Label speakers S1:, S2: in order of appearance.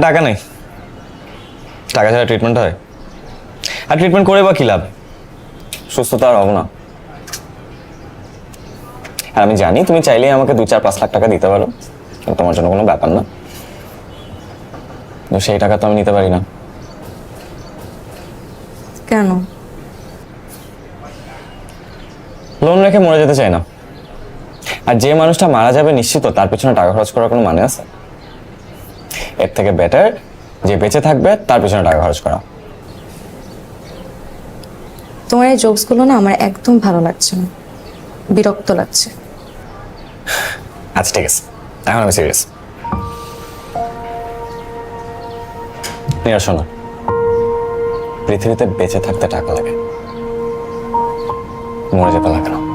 S1: টাকা নেই। টাকা ছাড়া ট্রিটমেন্ট হয়। আর ট্রিটমেন্ট করে বা কি লাভ? সুস্থতা আর হব না। আর আমি জানি তুমি চাইলেই আমাকে দু চার পাঁচ লাখ টাকা দিতে পারো কিন্তু তোমার জন্য কোনো ব্যাপার না। সেই টাকা তো আমি নিতে পারি না।
S2: কেন?
S1: লোন রেখে মরে যেতে চাই না। আর যে মানুষটা মারা যাবে নিশ্চিত তার পেছনে টাকা খরচ করার কোনো মানে আছে? এর থেকে বেটার যে বেঁচে থাকবে তার পেছনে টাকা খরচ করা।
S2: তোমার এই জোকসগুলো না আমার একদম ভালো লাগছে না। বিরক্ত লাগছে।
S1: আচ্ছা ঠিক আছে। এখন আমি সিরিয়াস শোনো পৃথিবীতে বেঁচে থাকতে টাকা লাগে। মরে যেতে লাগে না।